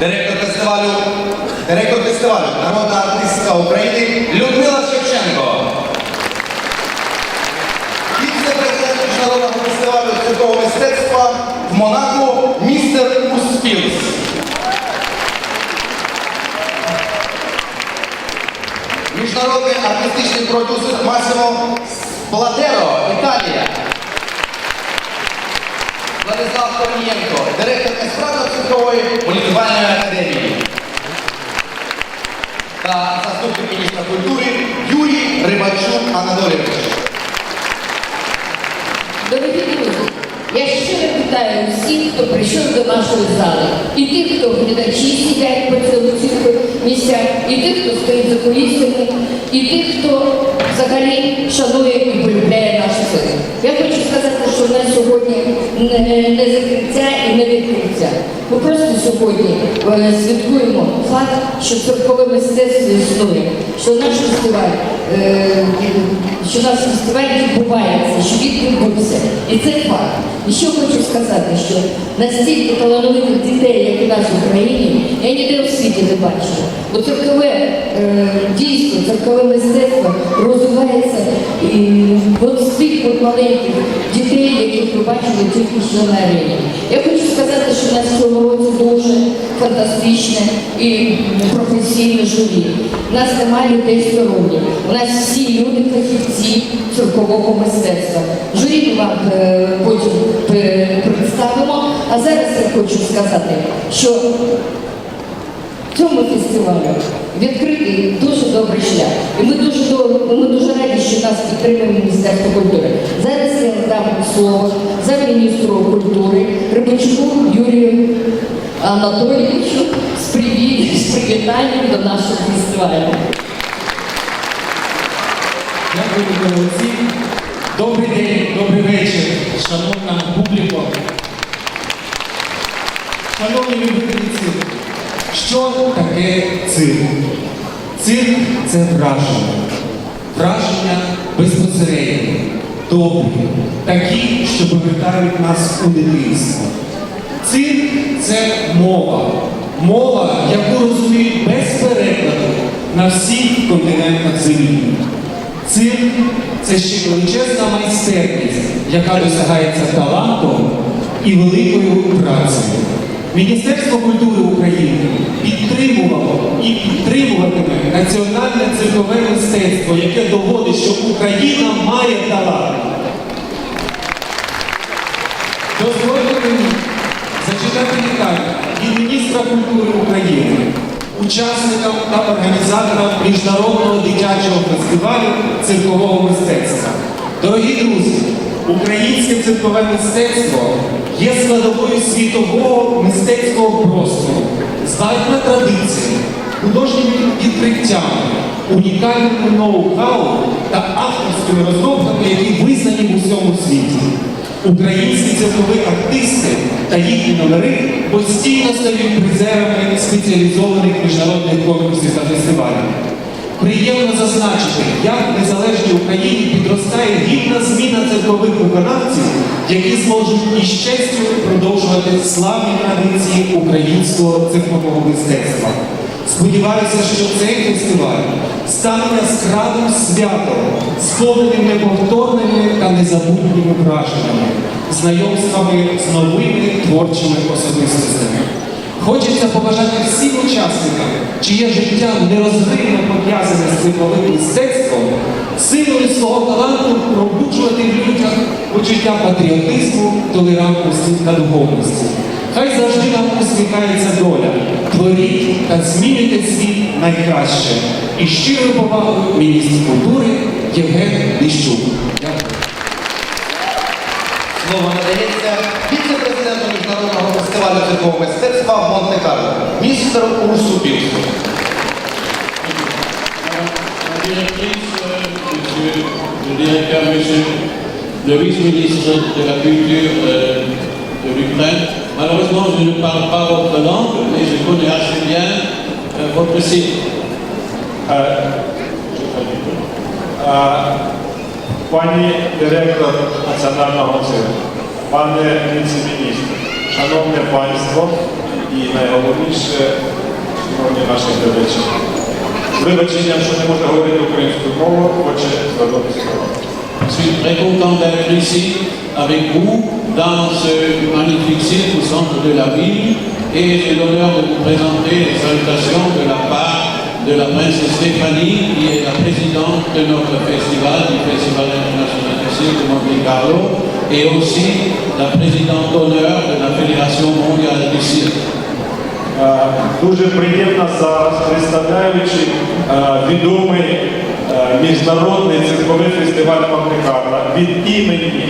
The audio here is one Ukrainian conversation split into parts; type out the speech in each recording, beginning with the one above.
директор фестивалю, директор фестивалю, народна артистка України Людмила Шевченко. Віце-президент міжнародного фестивалю циркового мистецтва в Монако містер Успілс. Міжнародний артистичний продюсер Масимо Платеро, Італія. Владислав Корнієнко, директор естрадно-циркової муніципальної академії. Та заступник міністра культури Юрій Рибачук Анатолійович. Дорогі друзі, я щиро вітаю всіх, хто прийшов до нашої зали. І тих, хто глядачі сидять по цьому цих місцях, і тих, хто стоїть за кулісами, і тих, хто взагалі шанує і полюбляє наш цирк. Я хочу сказати, що в нас сьогодні не, закриття і не відкриття. Ми просто сьогодні е, святкуємо факт, що церкове мистецтво існує, що наш фестиваль, що наш фестиваль відбувається, що він відбувся. І це факт. І що хочу сказати, що настільки талановитих дітей, як у нас в Україні, я ніде в світі не бачила. Бо циркове е, дійство, циркове мистецтво розвивається і от з тих маленьких дітей, яких ви бачили тільки що на арені. Я хочу сказати, що в нас в цьому році дуже фантастичне і професійне журі. У нас немає людей сторонніх. У нас всі люди фахівці циркового мистецтва. Журі ми вам е, потім е, представимо. А зараз я хочу сказати, що цьому фестивалю відкритий дуже добрий шлях. І ми дуже, ми дуже раді, що нас підтримує Міністерство культури. Зараз я дам слово за міністру культури Рибачуку Юрію Анатолійовичу з, привіт, з привітанням до нашого фестивалю. Дякую, Олексій. Добрий день, добрий вечір, шановна публіко. Шановні любителі цирку, що таке цирк? Цирк це враження. Враження безпосередні, добрі, такі, що повертають нас у дитинство. Цирк це мова. Мова, яку розуміють без перекладу на всіх континентах землі. Цирк це ще величезна майстерність, яка досягається талантом і великою працею. Міністерство культури України підтримувало і підтримуватиме національне циркове мистецтво, яке доводить, що Україна має талант. Дозвольте мені зачитати вітання від міністра культури України, учасникам та організаторам міжнародного дитячого фестивалю циркового мистецтва. Дорогі друзі, українське циркове мистецтво є складовою світового мистецького простору, здатна традиціями, художніми відкриттями, унікальним ноу-хау та авторськими розробками, які визнані в усьому світі. Українські циркові артисти та їхні номери постійно стають призерами спеціалізованих міжнародних конкурсів та фестивалів. Приємно зазначити, як в незалежній Україні підростає гідна зміна циркових виконавців, які зможуть із честю продовжувати славні традиції українського циркового мистецтва. Сподіваюся, що цей фестиваль стане яскравим святом, сповненим неповторними та незабутніми враженнями, знайомствами з новими творчими особистостями. Хочеться побажати всім учасникам, чиє життя нерозривно пов'язане з цифровим мистецтвом, силою свого таланту пробуджувати в людях почуття патріотизму, толерантності та духовності. Хай завжди нам усміхається доля, творіть та змінюйте світ найкраще. І щирою повагою міністр культури Євген Ліщук. Дякую. Слово надається віце-президенту міжнародного фестивалю циркового мистецтва в Монте-Карло, містеру Урсу Білсу. La directrice, euh, monsieur le directeur, monsieur le vice-ministre de la Culture euh, de l'Ukraine. Malheureusement, je ne parle pas votre langue, mais je connais assez bien euh, votre site. А, Пані директор національного цирку, пане віце-міністр, шановне панство і найголовніше, шановні наші глядачі, з вибаченням, що не може говорити українською мовою, хоче звернутися до вас. Je suis très content d'être ici avec vous dans ce magnifique cirque au centre de la ville et j'ai l'honneur de vous présenter les salutations de la part de la princesse Stéphanie qui est la présidente de notre festival, du Festival international Cirque de Monte Carlo et aussi la présidente d'honneur de la Fédération mondiale du cirque. Е, Дуже приємно зараз, представляючи е, відомий е, міжнародний цирковий фестиваль Монте-Карло від імені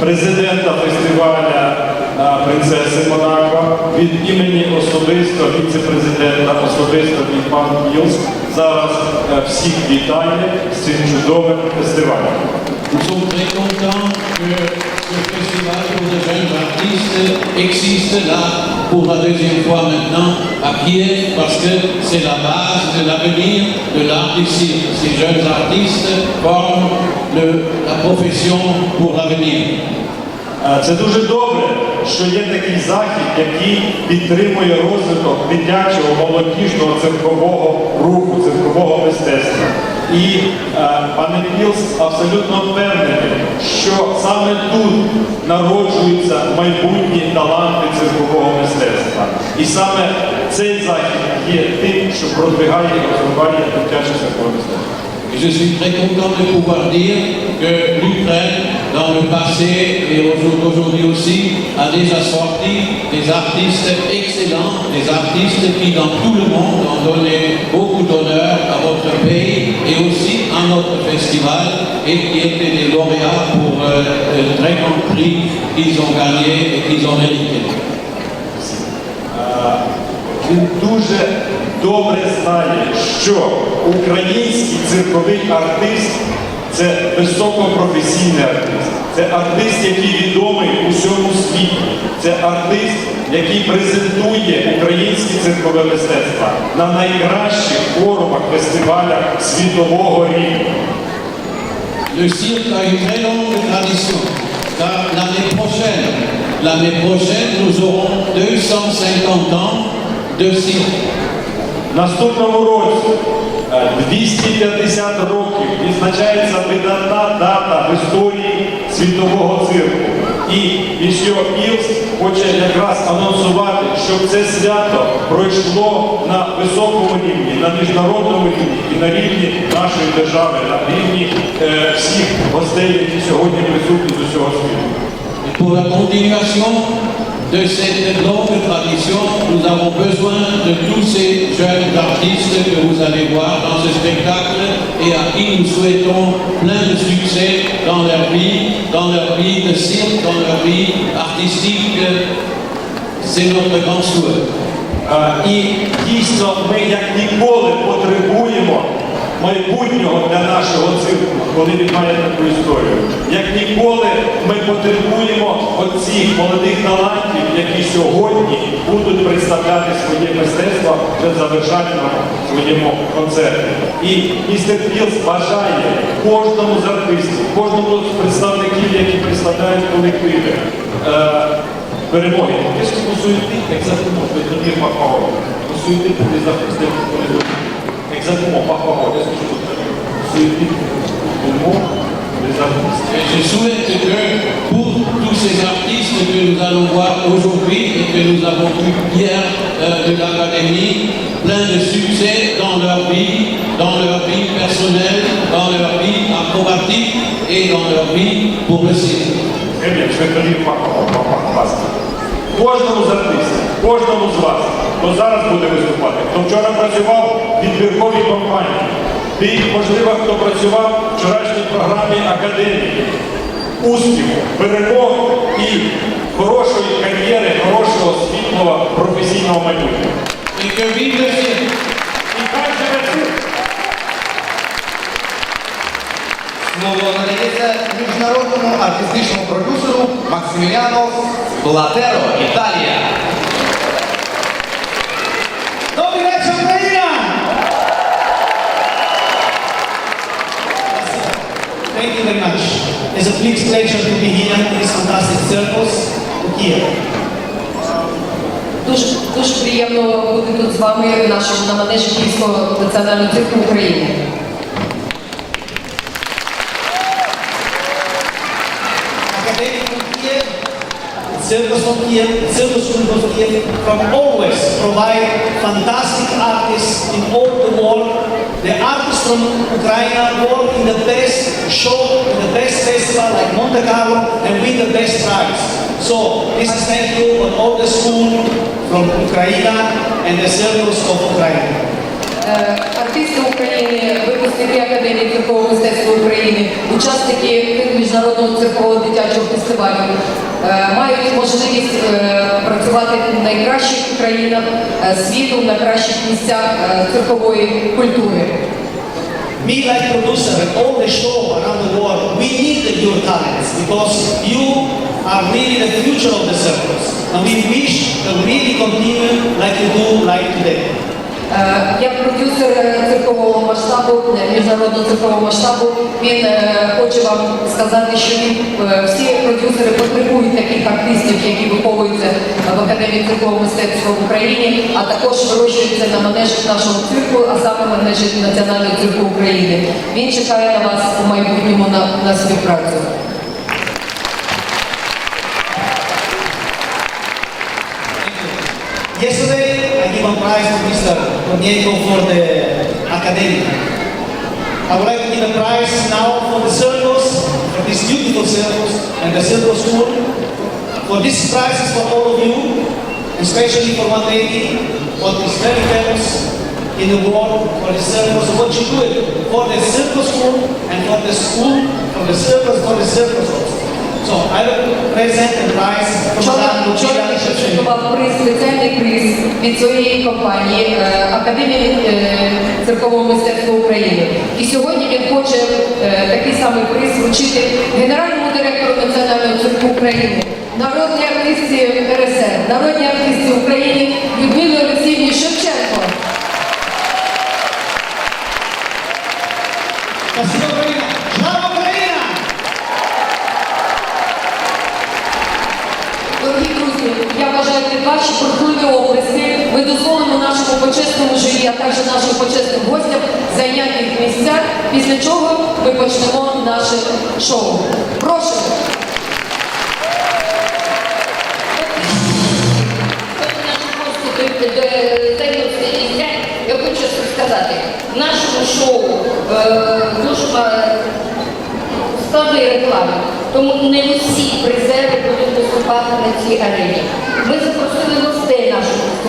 президента фестиваля принцеси Монако, від імені особисто віце-президента, особисто від пан Кілс, зараз е, всіх вітає з цим чудовим фестивалем. Nous sommes très contents que ce festival pour les jeunes artistes existe là pour la deuxième fois maintenant à Kiev parce que c'est la base de l'avenir de l'art cirque. Ces jeunes artistes forment le- la profession pour l'avenir. Е, Це дуже добре, що є такий захід, який підтримує розвиток дитячого, молодіжного циркового руху, циркового мистецтва. І е, пане Пілс абсолютно впевнений, що саме тут народжуються майбутні таланти циркового мистецтва. І саме цей захід є тим, що продвигає і розвиває дитяче циркове мистецтво. Je suis très content de pouvoir dire que l'Ukraine, dans le passé et aujourd'hui aussi, a déjà sorti des artistes excellents, des artistes qui dans tout le monde ont donné beaucoup d'honneur à votre pays et aussi à notre festival et qui étaient des lauréats pour euh, de très grands prix qu'ils ont gagnés et qu'ils ont mérité. Добре знає, що український цирковий артист це високопрофесійний артист. Це артист, який відомий у всьому світі. Це артист, який презентує українське циркове мистецтво на найкращих форумах, фестивалях світового рівня. Le cirque a tradition, car l'année prochaine, l'année prochaine, nous aurons 250 ans de cirque. Наступному році е, 250 років відзначається видатна дата в історії світового цирку. І місьо Пілс хоче якраз анонсувати, щоб це свято пройшло на високому рівні, на міжнародному рівні і на рівні нашої держави, на рівні е, всіх гостей, які сьогодні присутні з усього світу. Et pour la continuation de cette longue tradition, nous avons besoin de tous ces jeunes artistes que vous allez voir dans ce spectacle et à qui nous souhaitons plein de succès dans leur vie, dans leur vie de cirque, dans leur vie artistique. C'est notre grand souhait. Е, І дійсно ми як ніколи потребуємо Майбутнього для нашого цирку, коли він має таку історію. Як ніколи ми потребуємо оцих молодих талантів, які сьогодні будуть представляти своє мистецтво вже завершальному своєму концерті. І містер Пілс бажає кожному з артистів, кожному з представників, які представляють колективи. е, Перемоги. Souhaitez exactement Je vais te dire par parole. Vous souhaitez pour Qu'est-ce que je dire le monde, artistes. Et souhaite que pour tous ces artistes que nous allons voir aujourd'hui et que nous avons vu hier euh, de l'Académie, plein de succès dans leur vie, dans leur vie personnelle, dans leur vie acrobatique et dans leur vie pour le. Très bien, je vais te dire par parole, par parole. Basta. Кожному з артистів, кожному з вас, хто зараз буде виступати, хто вчора працював в відбірковій компанії, ти, можливо, хто працював в вчорашній програмі академії, успіху, перемог і хорошої кар'єри, хорошого світлого професійного майбутнього. Cirque І хай живе цирк! Слово надається міжнародному артистичному продюсеру Максиміліано Платеро, Італія. Добрий вечір, Україна! Thank you very much. It's a big pleasure to be here in this fantastic circus here. приємно бути тут з вами в нашому на манежі Київського національного цирку України. Circus from Kiev, Circus School from Kiev, from always provide fantastic artists in all the world. The artists from Ukraine work in the best show, in the best festival like Monte Carlo and win the best prize. So this is thank you on all the school from Ukraine and the Circus of Ukraine. Uh, е, Артисти Академії циркового мистецтва України, учасники міжнародного циркового дитячого фестивалю е, мають можливість е, працювати в найкращих країнах е, світу, в найкращих місцях циркової культури. Me like producer and all the show around the world, we need your talents because you are really the future of the circus. And we wish to really continue like you do like today. Як продюсер циркового масштабу, е, міжнародного циркового масштабу, він е, хоче вам сказати, що він е, всі продюсери потребують таких артистів, які виховуються в Академії циркового мистецтва в Україні, а також вирощуються на манежах нашого цирку, а саме манежі Національного цирку України. Він чекає на вас у майбутньому на, на співпрацю. Yesterday, I give a prize to Mr. Corniego for the academy. I would like to give a prize now for the circus, for this beautiful circus and the circus school. For this prize is for all of you, especially for one lady, what is very famous in the world for the circus, what she do it for the circus school and for the school, for the circus, for the circus. So I will present the prize from Вчора, він презентував приз, спеціальний приз від своєї компанії е, Академії е, циркового мистецтва України. І сьогодні він хоче е, такий самий приз вручити генеральному директору Національного цирку України, народній артистці РСР, народній артистці України Людмилі Олексіївні Шевченко. Спасибо, Украина! Слава Украина! Дорогі друзі, я бажаю під ваші бурхливі оплески. Ми дозволимо нашому почесному а також нашим почесним гостям зайняти їх місця, після чого ми почнемо наше шоу. Прошу. Е, я хочу сказати, в нашому шоу е, дуже ба- складної реклами, тому не усі призери будуть виступати на цій арені. Ми запросили гостей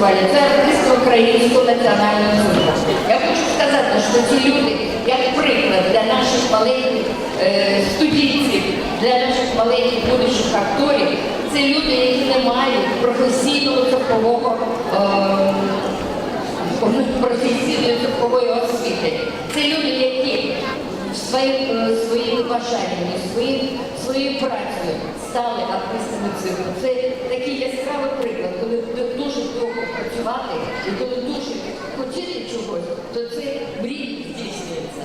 фестивалю. Це артисти Українського національного цирку. Я хочу сказати, що ці люди, як приклад для наших маленьких е, студійців, для наших маленьких будущих акторів, це люди, які не мають професійного циркового е, професійної циркової освіти. Це люди, які своїм, е, своїми бажаннями, своїм, своєю працею стали артистами цирку. Це такий яскравий приклад, коли дуже працювати і коли дуже хотіти чогось, то це мрії здійснюється.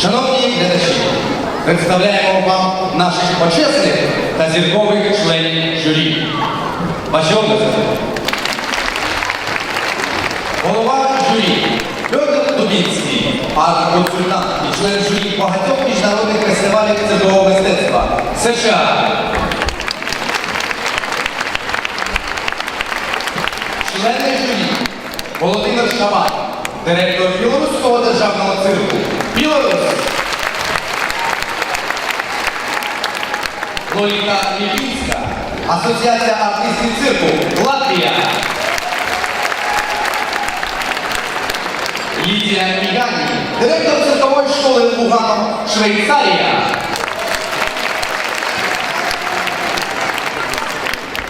Шановні глядачі, представляємо вам наших почесних та зіркових членів журі. Ваші області. Голова журі Дубінський, арт-консультант і член журі багатьох міжнародних фестивалів циркового мистецтва США. Члени журі Володимир Шабат, директор Білоруського державного цирку Білорусь. Лоліта Лівінська, Асоціація артистів цирку Латвія. Lidia Migani, dyrektor Centrowej Szkoły Wuhan, Szwajcaria.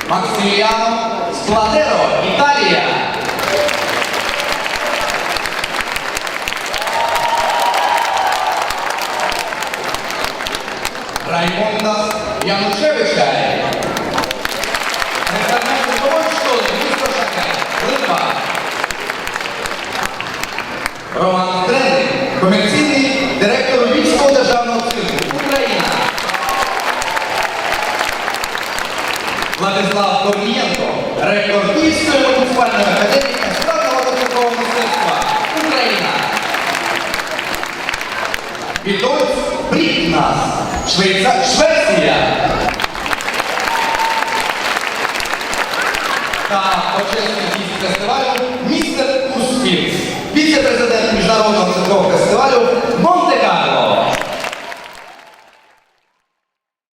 Maksymiliano Splatero, Italia. Raimondas Januszewicza. Dyrektor Centrowej Szkoły Wystraszaka, Litwa. Роман Тренник, комерційний директор Львівського державного цирку Україна. Владислав Корнієнко, ректор Київської муніципальної академії естрадного розвиткового мистецтва Україна. Відомець Брітнас, Швеція. Та почесний фестивалю містер Успіх віце-президент міжнародного цифрового фестивалю